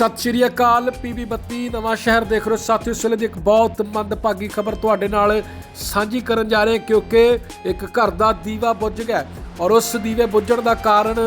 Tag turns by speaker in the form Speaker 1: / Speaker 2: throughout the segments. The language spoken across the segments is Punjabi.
Speaker 1: ਸਤਿ ਸ਼੍ਰੀ ਅਕਾਲ ਪੀਬੀ 32 ਨਵਾਂ ਸ਼ਹਿਰ ਦੇਖ ਰਹੇ ਹੋ। ਸਾਥੀਓ ਇਸ ਵੇਲੇ ਦੀ ਇੱਕ ਬਹੁਤ ਮੰਦਭਾਗੀ ਖਬਰ ਤੁਹਾਡੇ ਨਾਲ ਸਾਂਝੀ ਕਰਨ ਜਾ ਰਹੇ ਕਿਉਂਕਿ ਇੱਕ ਘਰ ਦਾ ਦੀਵਾ ਬੁੱਝ ਗਿਆ ਔਰ ਉਸ ਦੀਵੇ ਬੁੱਝਣ ਦਾ ਕਾਰਨ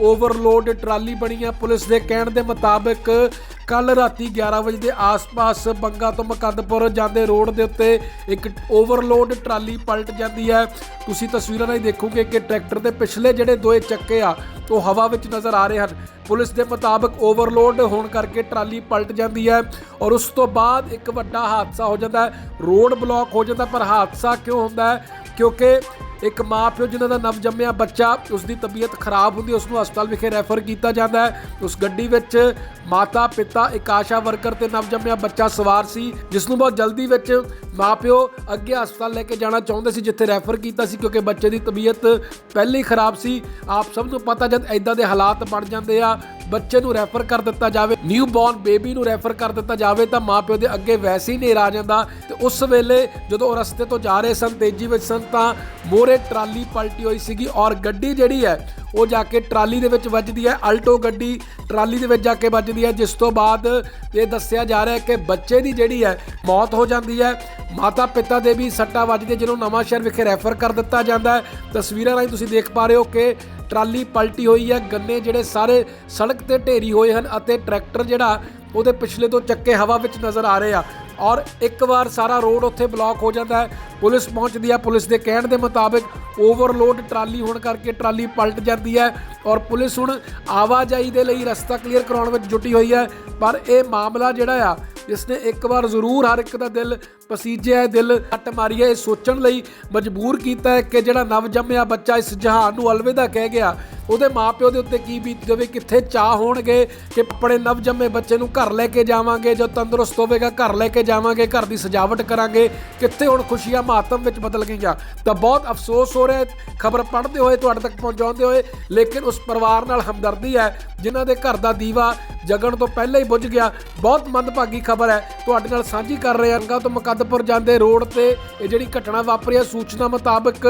Speaker 1: ਓਵਰਲੋਡ ਟਰਾਲੀ ਬਣੀ ਹੈ ਪੁਲਿਸ ਦੇ ਕਹਿਣ ਦੇ ਮੁਤਾਬਕ ਕੱਲ ਰਾਤੀ 11 ਵਜੇ ਦੇ ਆਸ-ਪਾਸ ਬੰਗਾ ਤੋਂ ਮਕੰਦਪੁਰ ਜਾਂਦੇ ਰੋਡ ਦੇ ਉੱਤੇ ਇੱਕ ਓਵਰਲੋਡ ਟਰਾਲੀ ਪਲਟ ਜਾਂਦੀ ਹੈ। ਤੁਸੀਂ ਤਸਵੀਰਾਂ ਰਾਹੀਂ ਦੇਖੋਗੇ ਕਿ ਟਰੈਕਟਰ ਦੇ ਪਿਛਲੇ ਜਿਹੜੇ ਦੋਏ ਚੱਕੇ ਆ, ਉਹ ਹਵਾ ਵਿੱਚ ਨਜ਼ਰ ਆ ਰਹੇ ਹਨ। ਪੁਲਿਸ ਦੇ ਮੁਤਾਬਕ ਓਵਰਲੋਡ ਹੋਣ ਕਰਕੇ ਟਰਾਲੀ ਪਲਟ ਜਾਂਦੀ ਹੈ ਔਰ ਉਸ ਤੋਂ ਬਾਅਦ ਇੱਕ ਵੱਡਾ ਹਾਦਸਾ ਹੋ ਜਾਂਦਾ ਹੈ। ਰੋਡ ਬਲੌਕ ਹੋ ਜਾਂਦਾ ਪਰ ਹਾਦਸਾ ਕਿਉਂ ਹੁੰਦਾ ਹੈ? ਕਿਉਂਕਿ ਇੱਕ ਮਾਂ ਪਿਓ ਜਿਨ੍ਹਾਂ ਦਾ ਨਵਜੰਮਿਆ ਬੱਚਾ, ਉਸ ਦੀ ਤਬੀਅਤ ਖਰਾਬ ਹੁੰਦੀ, ਉਸ ਨੂੰ ਹਸਪਤਾਲ ਵਿਖੇ ਰੈਫਰ ਕੀਤਾ ਜਾਂਦਾ ਹੈ। ਉਸ ਗੱਡੀ ਵਿੱਚ ਮਾਤਾ, ਪਿਤਾ, ਇੱਕ ਆਸ਼ਾ ਵਰਕਰ ਤੇ ਨਵਜੰਮਿਆ ਬੱਚਾ ਸਵਾਰ ਸੀ, ਜਿਸ ਨੂੰ ਬਹੁਤ ਜਲਦੀ ਵਿੱਚ ਮਾਂ ਪਿਓ ਅੱਗੇ ਹਸਪਤਾਲ ਲੈ ਕੇ ਜਾਣਾ ਚਾਹੁੰਦੇ ਸੀ, ਜਿੱਥੇ ਰੈਫਰ ਕੀਤਾ ਸੀ, ਕਿਉਂਕਿ ਬੱਚੇ ਦੀ ਤਬੀਅਤ ਪਹਿਲੇ ਹੀ ਖਰਾਬ ਸੀ। ਆਪ ਸਭ ਨੂੰ ਪਤਾ ਜਦ ਐਦਾਂ ਦੇ ਹਾਲਾਤ ਬਣ ਜਾਂਦੇ ਆ ਬੱਚੇ ਨੂੰ ਰੈਫਰ ਕਰ ਦਿੱਤਾ ਜਾਵੇ ਨਿਊ ਬੋਰਨ ਬੇਬੀ ਨੂੰ ਰੈਫਰ ਕਰ ਦਿੱਤਾ ਜਾਵੇ, ਤਾਂ ਮਾਪਿਓ ਦੇ ਅੱਗੇ ਵੈਸੇ ਹੀ ਨੇਰ ਆ ਜਾਂਦਾ। ਤੇ ਉਸ ਵੇਲੇ ਜਦੋਂ ਉਹ ਰਸਤੇ ਤੋਂ ਜਾ ਰਹੇ ਸਨ, ਤੇਜ਼ੀ ਵਿੱਚ ਸਨ, ਤਾਂ ਮੋਰੇ ਟਰਾਲੀ ਪਲਟੀ ਹੋਈ ਸੀਗੀ ਔਰ ਗੱਡੀ ਜਿਹੜੀ ਹੈ ਉਹ ਜਾ ਕੇ ਟਰਾਲੀ ਦੇ ਵਿੱਚ ਵੱਜਦੀ ਹੈ, ਅਲਟੋ ਗੱਡੀ ਟਰਾਲੀ ਦੇ ਵਿੱਚ ਜਾ ਕੇ ਵੱਜਦੀ ਹੈ, ਜਿਸ ਤੋਂ ਬਾਅਦ ਇਹ ਦੱਸਿਆ ਜਾ ਰਿਹਾ ਹੈ ਕਿ ਬੱਚੇ ਦੀ ਜਿਹੜੀ ਹੈ ਮੌਤ ਹੋ ਜਾਂਦੀ ਹੈ। ਮਾਤਾ ਪਿਤਾ ਦੇ ਵੀ ਸੱਟਾਂ ਵੱਜਦੀਆਂ ਜਿਹਨੂੰ ਨਵਾਂ ਸ਼ਹਿਰ ਵਿਖੇ ਰੈਫਰ ਕਰ ਦਿੱਤਾ ਜਾਂਦਾ ਹੈ। ਤਸਵੀਰਾਂ ਰਾਹੀਂ ਤੁਸੀਂ ਦੇਖ ਪਾ ਰਹੇ ਹੋ ਕਿ ਟਰਾਲੀ ਪਲਟੀ ਹੋਈ ਹੈ, ਗੰਨੇ ਜਿਹੜੇ ਸਾਰੇ ਸੜਕ ਤੇ ਢੇਰੀ ਹੋਏ ਹਨ ਅਤੇ ਟਰੈਕਟਰ ਜਿਹੜਾ ਉਹਦੇ ਪਿਛਲੇ ਤੋਂ ਚੱਕੇ ਹਵਾ ਵਿੱਚ ਨਜ਼ਰ ਆ ਰਹੇ ਆ। ਔਰ ਇੱਕ ਵਾਰ ਸਾਰਾ ਰੋਡ ਉੱਥੇ ਬਲੌਕ ਹੋ ਜਾਂਦਾ ਹੈ। ਪੁਲਿਸ ਪਹੁੰਚਦੀ ਹੈ। ਪੁਲਿਸ ਦੇ ਕਹਿਣ ਦੇ ਮੁਤਾਬਕ ਓਵਰਲੋਡ ਟਰਾਲੀ ਹੋਣ ਕਰਕੇ ਟਰਾਲੀ ਪਲਟ ਜਾਂਦੀ ਹੈ। ਔਰ ਪੁਲਿਸ ਹੁਣ ਆਵਾਜਾਈ ਦੇ ਲਈ ਰਸਤਾ ਕਲੀਅਰ ਕਰਾਉਣ ਵਿੱਚ ਜੁਟੀ ਹੋਈ ਹੈ। ਪਰ ਇਹ ਮਾਮਲਾ ਜਿਹੜਾ ਆ ਇਸ ਨੇ ਇੱਕ ਵਾਰ ਜ਼ਰੂਰ ਹਰ ਇੱਕ ਦਾ ਦਿਲ ਪਸੀਜਿਆ ਦਿਲ ਹੱਟ ਮਾਰੀ ਇਹ ਸੋਚਣ ਲਈ ਮਜਬੂਰ ਕੀਤਾ ਹੈ ਕਿ ਜਿਹੜਾ ਨਵਜੰਮਿਆ ਬੱਚਾ ਇਸ ਜਹਾਨ ਨੂੰ ਅਲਵਿਦਾ ਕਹਿ ਗਿਆ, ਉਹਦੇ ਮਾਪਿਓ ਦੇ ਉੱਤੇ ਕੀ ਬੀਤ ਜਾਵੇ ਕਿੱਥੇ ਚਾਹ ਹੋਣਗੇ ਕਿ ਆਪਣੇ ਨਵਜੰਮੇ ਬੱਚੇ ਨੂੰ ਘਰ ਲੈ ਕੇ ਜਾਵਾਂਗੇ ਜੋ ਤੰਦਰੁਸਤ ਹੋਵੇਗਾ, ਘਰ ਲੈ ਕੇ ਜਾਵਾਂਗੇ, ਘਰ ਦੀ ਸਜਾਵਟ ਕਰਾਂਗੇ, ਕਿੱਥੇ ਹੁਣ ਖੁਸ਼ੀਆਂ ਮਾਤਮ ਵਿੱਚ ਬਦਲ ਗਈਆਂ। ਤਾਂ ਬਹੁਤ ਅਫਸੋਸ ਹੋ ਰਿਹਾ ਖਬਰ ਪੜ੍ਹਦੇ ਹੋਏ, ਤੁਹਾਡੇ ਤੱਕ ਪਹੁੰਚਾਉਂਦੇ ਹੋਏ, ਲੇਕਿਨ ਉਸ ਪਰਿਵਾਰ ਨਾਲ ਹਮਦਰਦੀ ਹੈ, ਜਿਨ੍ਹਾਂ ਦੇ ਘਰ ਦਾ ਦੀਵਾ ਜਗਣ ਤੋਂ ਪਹਿਲਾਂ ਹੀ ਬੁੱਝ ਗਿਆ। ਬਹੁਤ ਮੰਦਭਾਗੀ ਖਬਰ ਹੈ। ਤੁਹਾਡੇ ਨਾਲ ਸਾਂਝੀ ਕਰ ਰਹੇ ਹਾਂ ਅੰਗਾ ਤੋਂ ਮੁਕੱਦਪੁਰ ਜਾਂਦੇ ਰੋਡ ਤੇ ਇਹ ਜਿਹੜੀ ਘਟਨਾ ਵਾਪਰੀ ਹੈ, ਸੂਚਨਾ ਮੁਤਾਬਕ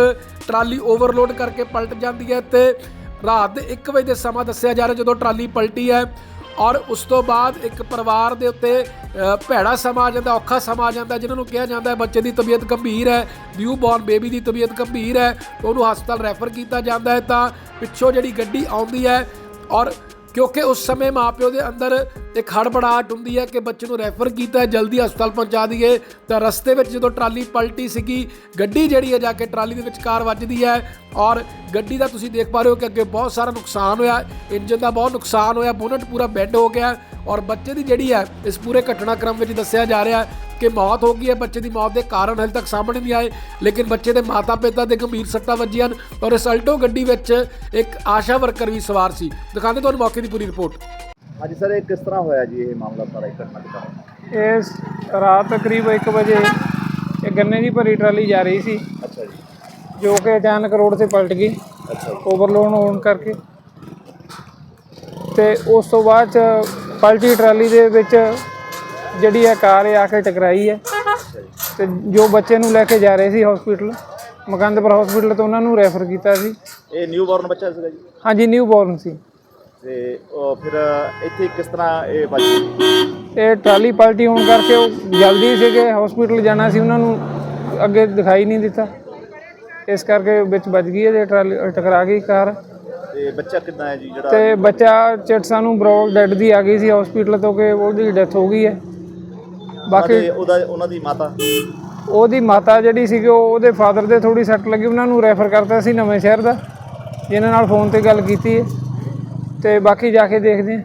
Speaker 1: ਟਰਾਲੀ ਓਵਰਲੋਡ ਕਰਕੇ ਪਲਟ ਜਾਂਦੀ ਹੈ ਤੇ ਰਾਤ ਦੇ 1 ਵਜੇ ਦੇ ਸਮਾਂ ਦੱਸਿਆ ਜਾ ਰਿਹਾ ਜਦੋਂ ਟਰਾਲੀ ਪਲਟੀ ਹੈ ਔਰ ਉਸ ਤੋਂ ਬਾਅਦ ਇੱਕ ਪਰਿਵਾਰ ਦੇ ਉੱਤੇ ਭੈੜਾ ਸਮਾਂ ਆ ਜਾਂਦਾ, ਔਖਾ ਸਮਾਂ ਆ ਜਾਂਦਾ ਜਿਨ੍ਹਾਂ ਨੂੰ ਕਿਹਾ ਜਾਂਦਾ ਹੈ ਬੱਚੇ ਦੀ ਤਬੀਅਤ ਗੰਭੀਰ ਹੈ ਨਿਊ ਬੌਰਨ ਬੇਬੀ ਦੀ ਤਬੀਅਤ ਗੰਭੀਰ ਹੈ, ਉਹਨੂੰ ਹਸਪਤਾਲ ਰੈਫਰ ਕੀਤਾ ਜਾਂਦਾ ਹੈ ਤਾਂ ਪਿੱਛੋਂ ਜਿਹੜੀ ਗੱਡੀ ਆਉਂਦੀ ਹੈ ਔਰ ਕਿਉਂਕਿ ਉਸ ਸਮੇਂ ਮਾਪਿਓ ਦੇ ਅੰਦਰ ਇੱਕ ਹੜਬੜਾਹਟ ਹੁੰਦੀ ਹੈ ਕਿ ਬੱਚੇ ਨੂੰ ਰੈਫਰ ਕੀਤਾ ਜਲਦੀ ਹਸਪਤਾਲ ਪਹੁੰਚਾ ਦਈਏ। ਤਾਂ ਰਸਤੇ ਵਿੱਚ ਜਦੋਂ ਟਰਾਲੀ ਪਲਟੀ ਸੀਗੀ, ਗੱਡੀ ਜਿਹੜੀ ਹੈ ਜਾ ਕੇ ਟਰਾਲੀ ਦੇ ਵਿੱਚ ਕਾਰ ਵੱਜਦੀ ਹੈ ਔਰ ਗੱਡੀ ਦਾ ਤੁਸੀਂ ਦੇਖ ਪਾ ਰਹੇ ਹੋ ਕਿ ਅੱਗੇ ਬਹੁਤ ਸਾਰਾ ਨੁਕਸਾਨ ਹੋਇਆ। ਇੰਜਨ ਦਾ ਬਹੁਤ ਨੁਕਸਾਨ ਹੋਇਆ ਬੋਨਟ ਪੂਰਾ ਬੈਂਡ ਹੋ ਗਿਆ ਔਰ ਬੱਚੇ ਦੀ ਜਿਹੜੀ ਹੈ ਇਸ ਪੂਰੇ ਘਟਨਾਕ੍ਰਮ ਵਿੱਚ ਦੱਸਿਆ ਜਾ ਰਿਹਾ ਕਿ ਮੌਤ ਹੋ ਗਈ ਹੈ। ਬੱਚੇ ਦੀ ਮੌਤ ਦੇ ਕਾਰਨ ਹਲੇ ਤੱਕ ਸਾਹਮਣੇ ਨਹੀਂ ਆਏ ਲੇਕਿਨ ਬੱਚੇ ਦੇ ਮਾਤਾ-ਪਿਤਾ ਦੇ ਗੰਭੀਰ ਸੱਟਾਂ ਵੱਜੀਆਂ ਹਨ। ਔਰ ਇਸ ਅਲਟੋ ਗੱਡੀ ਵਿੱਚ ਇੱਕ ਆਸ਼ਾ ਵਰਕਰ ਵੀ ਸਵਾਰ ਸੀ। ਦਿਖਾਉਂਦੇ ਤੁਹਾਨੂੰ ਮੌਕੇ ਦੀ ਪੂਰੀ ਰਿਪੋਰਟ।
Speaker 2: ਹਾਂਜੀ ਸਰ ਇਹ ਕਿਸ ਤਰ੍ਹਾਂ ਹੋਇਆ ਜੀ ਇਹ ਮਾਮਲਾ ਸਾਰਾ ਇਹ ਘਟਨਾ ਕਿਦਾਂ
Speaker 3: ਇਸ ਰਾਤ ਕਰੀਬ 1 ਵਜੇ ਇਹ ਗੰਨੇ ਦੀ ਭਰੀ ਟਰਾਲੀ ਜਾ ਰਹੀ ਸੀ।
Speaker 2: ਅੱਛਾ ਜੀ।
Speaker 3: ਜੋ ਕਿ ਅਚਾਨਕ ਰੋਡ ਤੇ ਪਲਟ ਗਈ।
Speaker 2: ਅੱਛਾ
Speaker 3: ਓਵਰਲੋਡ ਹੋਣ ਕਰਕੇ। ਤੇ ਉਸ ਤੋਂ ਬਾਅਦ ਚ ਪਲਟੀ ਟਰਾਲੀ ਦੇ ਵਿੱਚ ਜਿਹੜੀ ਹੈ ਕਾਰ ਇਹ ਆ ਕੇ ਟਕਰਾਈ ਹੈ। ਤੇ ਜੋ ਬੱਚੇ ਨੂੰ ਲੈ ਕੇ ਜਾ ਰਹੇ ਸੀ ਹਸਪੀਟਲ ਮਕੰਦਪੁਰ ਹਸਪੀਟਲ ਤੋਂ ਉਹਨਾਂ ਨੂੰ ਰੈਫਰ ਕੀਤਾ ਸੀ।
Speaker 2: ਇਹ ਨਿਊ ਬੌਰਨ ਬੱਚਾ ਸੀਗਾ ਜੀ?
Speaker 3: ਹਾਂਜੀ ਨਿਊ ਬੋਰਨ ਸੀ।
Speaker 2: ਤੇ ਉਹ ਫਿਰ ਇੱਥੇ ਕਿਸ ਤਰ੍ਹਾਂ ਇਹ ਬੱਚੀ
Speaker 3: ਇਹ ਟਰਾਲੀ ਪਲਟੀ ਹੋਣ ਕਰਕੇ ਉਹ ਜਲਦੀ ਸੀਗੇ ਹਸਪੀਟਲ ਜਾਣਾ ਸੀ ਉਹਨਾਂ ਨੂੰ ਅੱਗੇ ਦਿਖਾਈ ਨਹੀਂ ਦਿੱਤਾ। ਇਸ ਕਰਕੇ ਵਿੱਚ ਵੱਜ ਗਈ ਹੈ ਤੇ ਟਰਾਲੀ ਟਕਰਾ ਗਈ ਕਾਰ।
Speaker 2: ਤੇ ਬੱਚਾ ਕਿੱਦਾਂ ਹੈ ਜੀ ਜਿਹੜਾ
Speaker 3: ਤੇ ਬੱਚਾ ਚਿੱਟ ਸਾਨੂੰ ਬਰੋਲ ਡੈਡ ਦੀ ਆ ਗਈ ਸੀ ਹਸਪੀਟਲ ਤੋਂ ਕਿ ਉਹਦੀ ਡੈਥ ਹੋ ਗਈ ਹੈ। ਬਾਕੀ
Speaker 2: ਉਹਦਾ ਉਹਨਾਂ ਦੀ ਮਾਤਾ।
Speaker 3: ਉਹਦੀ ਮਾਤਾ ਜਿਹੜੀ ਸੀਗੀ ਉਹ ਉਹਦੇ ਫਾਦਰ ਦੇ ਥੋੜੀ ਸੱਟ ਲੱਗੀ ਉਹਨਾਂ ਨੂੰ ਰੈਫਰ ਕਰਤਾ ਸੀ ਨਵੇਂ ਸ਼ਹਿਰ ਦਾ ਜਿਨ੍ਹਾਂ ਨਾਲ ਫੋਨ ਤੇ ਗੱਲ ਕੀਤੀ ਹੈ। ਤੇ ਬਾਕੀ ਜਾ ਕੇ ਦੇਖਦੇ ਹਾਂ।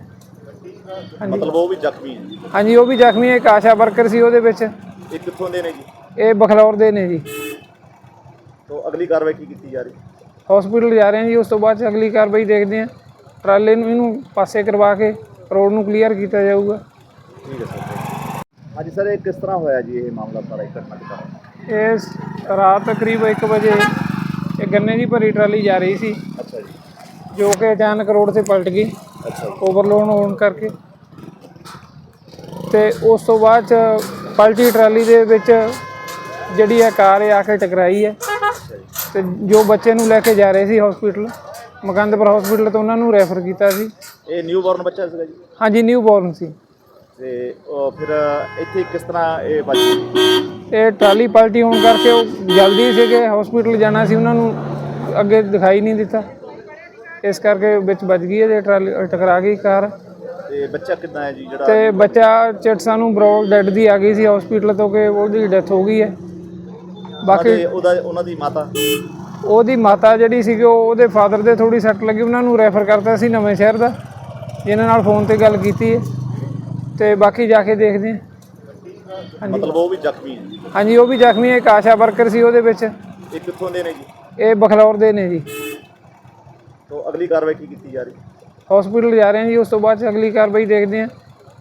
Speaker 3: ਹਾਂਜੀ।
Speaker 2: ਮਤਲਬ ਉਹ ਵੀ ਜ਼ਖਮੀ ਹੈ।
Speaker 3: ਹਾਂਜੀ ਉਹ ਵੀ ਜ਼ਖਮੀ ਹੈ ਇੱਕ ਆਸ਼ਾ ਵਰਕਰ ਸੀ ਉਹਦੇ ਵਿੱਚ।
Speaker 2: ਇਹ ਕਿੱਥੋਂ ਦੇ ਨੇ ਜੀ?
Speaker 3: ਇਹ ਬਖਲੌਰ ਦੇ ਨੇ ਜੀ।
Speaker 2: ਤੋਂ ਅਗਲੀ ਕਾਰਵਾਈ ਕੀ ਕੀਤੀ ਜਾ ਰਹੀ
Speaker 3: ਹਸਪੀਟਲ ਜਾ ਰਹੇ ਹਾਂ ਜੀ ਉਸ ਤੋਂ ਬਾਅਦ 'ਚ ਅਗਲੀ ਕਾਰਵਾਈ ਦੇਖਦੇ ਹਾਂ। ਟਰਾਲੇ ਨੂੰ ਇਹਨੂੰ ਪਾਸੇ ਕਰਵਾ ਕੇ ਰੋਡ ਨੂੰ ਕਲੀਅਰ ਕੀਤਾ ਜਾਊਗਾ।
Speaker 2: ਠੀਕ ਹੈ ਸਰ। ਸਰ ਇਹ ਕਿਸ ਤਰ੍ਹਾਂ ਹੋਇਆ ਜੀ ਇਹ ਮਾਮਲਾ ਸਾਰਾ ਇਹ ਘਟਨਾ
Speaker 3: ਇਸ ਰਾਤ ਕਰੀਬ 1 ਵਜੇ ਇਹ ਗੰਨੇ ਦੀ ਭਰੀ ਟਰਾਲੀ ਜਾ ਰਹੀ ਸੀ।
Speaker 2: ਅੱਛਾ ਜੀ।
Speaker 3: ਜੋ ਕਿ ਅਚਾਨਕ ਰੋਡ ਤੇ ਪਲਟ ਗਈ।
Speaker 2: ਅੱਛਾ
Speaker 3: ਓਵਰਲੋਡ ਹੋਣ ਕਰਕੇ। ਤੇ ਉਸ ਤੋਂ ਬਾਅਦ ਚ ਪਲਟੀ ਟਰਾਲੀ ਦੇ ਵਿੱਚ ਜਿਹੜੀ ਹੈ ਕਾਰ ਇਹ ਆ ਕੇ ਟਕਰਾਈ ਹੈ। ਤੇ ਜੋ ਬੱਚੇ ਨੂੰ ਲੈ ਕੇ ਜਾ ਰਹੇ ਸੀ ਹਸਪੀਟਲ ਮਕੰਦਪੁਰ ਹਸਪੀਟਲ ਤੋਂ ਉਹਨਾਂ ਨੂੰ ਰੈਫਰ ਕੀਤਾ ਸੀ।
Speaker 2: ਇਹ ਨਿਊ ਬੌਰਨ ਬੱਚਾ ਸੀਗਾ ਜੀ?
Speaker 3: ਹਾਂਜੀ ਨਿਊ ਬੋਰਨ ਸੀ।
Speaker 2: ਤੇ ਉਹ ਫਿਰ ਇੱਥੇ ਕਿਸ ਤਰ੍ਹਾਂ ਇਹ ਵੱਜੀ
Speaker 3: ਇਹ ਟਰਾਲੀ ਪਲਟੀ ਹੋਣ ਕਰਕੇ ਉਹ ਜਲਦੀ ਸੀਗੇ ਹਸਪੀਟਲ ਜਾਣਾ ਸੀ ਉਹਨਾਂ ਨੂੰ ਅੱਗੇ ਦਿਖਾਈ ਨਹੀਂ ਦਿੱਤਾ। ਇਸ ਕਰਕੇ ਵਿੱਚ ਵੱਜ ਗਈ ਹੈ ਜੇ ਟਰਾਲੀ ਟਕਰਾ ਗਈ ਕਾਰ।
Speaker 2: ਤੇ ਬੱਚਾ ਕਿੱਦਾਂ ਹੈ ਜੀ ਜਿਹੜਾ
Speaker 3: ਤੇ ਬੱਚਾ ਚਿੱਟ ਸਾਨੂੰ ਬਰੋਲ ਡੈਡ ਦੀ ਆ ਗਈ ਸੀ ਹਸਪੀਟਲ ਤੋਂ ਕਿ ਉਹਦੀ ਡੈਥ ਹੋ ਗਈ ਹੈ। ਬਾਕੀ
Speaker 2: ਉਹਦੇ- ਉਹਨਾਂ ਦੀ ਮਾਤਾ?
Speaker 3: ਉਹਦੀ ਮਾਤਾ ਜਿਹੜੀ ਸੀਗੀ ਉਹ ਉਹਦੇ ਫਾਦਰ ਦੇ ਥੋੜੀ ਸੱਟ ਲੱਗੀ ਉਹਨਾਂ ਨੂੰ ਰੈਫਰ ਕਰਤਾ ਸੀ ਨਵੇਂ ਸ਼ਹਿਰ ਦਾ ਇਹਨਾਂ ਨਾਲ ਫੋਨ ਤੇ ਗੱਲ ਕੀਤੀ ਹੈ। ਤੇ ਬਾਕੀ ਜਾ ਕੇ ਦੇਖਦੇ ਹਾਂ। ਹਾਂਜੀ।
Speaker 2: ਮਤਲਬ ਉਹ ਵੀ ਜ਼ਖਮੀ ਹੈ
Speaker 3: ਹਾਂਜੀ ਉਹ ਵੀ ਜ਼ਖਮੀ ਹੈ ਇੱਕ ਆਸ਼ਾ ਵਰਕਰ ਸੀ ਉਹਦੇ ਵਿੱਚ।
Speaker 2: ਇਹ ਕਿੱਥੋਂ ਦੇ ਨੇ ਜੀ?
Speaker 3: ਇਹ ਬਖਲੌਰ ਦੇ ਨੇ ਜੀ।
Speaker 2: ਤੋਂ ਅਗਲੀ ਕਾਰਵਾਈ ਕੀ ਕੀਤੀ ਜਾ ਰਹੀ
Speaker 3: ਹਸਪੀਟਲ ਜਾ ਰਹੇ ਹਾਂ ਜੀ ਉਸ ਤੋਂ ਬਾਅਦ 'ਚ ਅਗਲੀ ਕਾਰਵਾਈ ਦੇਖਦੇ ਹਾਂ।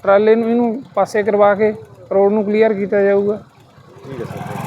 Speaker 3: ਟਰਾਲੇ ਨੂੰ ਇਹਨੂੰ ਪਾਸੇ ਕਰਵਾ ਕੇ ਰੋਡ ਨੂੰ ਕਲੀਅਰ ਕੀਤਾ ਜਾਊਗਾ।
Speaker 2: ਠੀਕ ਹੈ ਸਰ।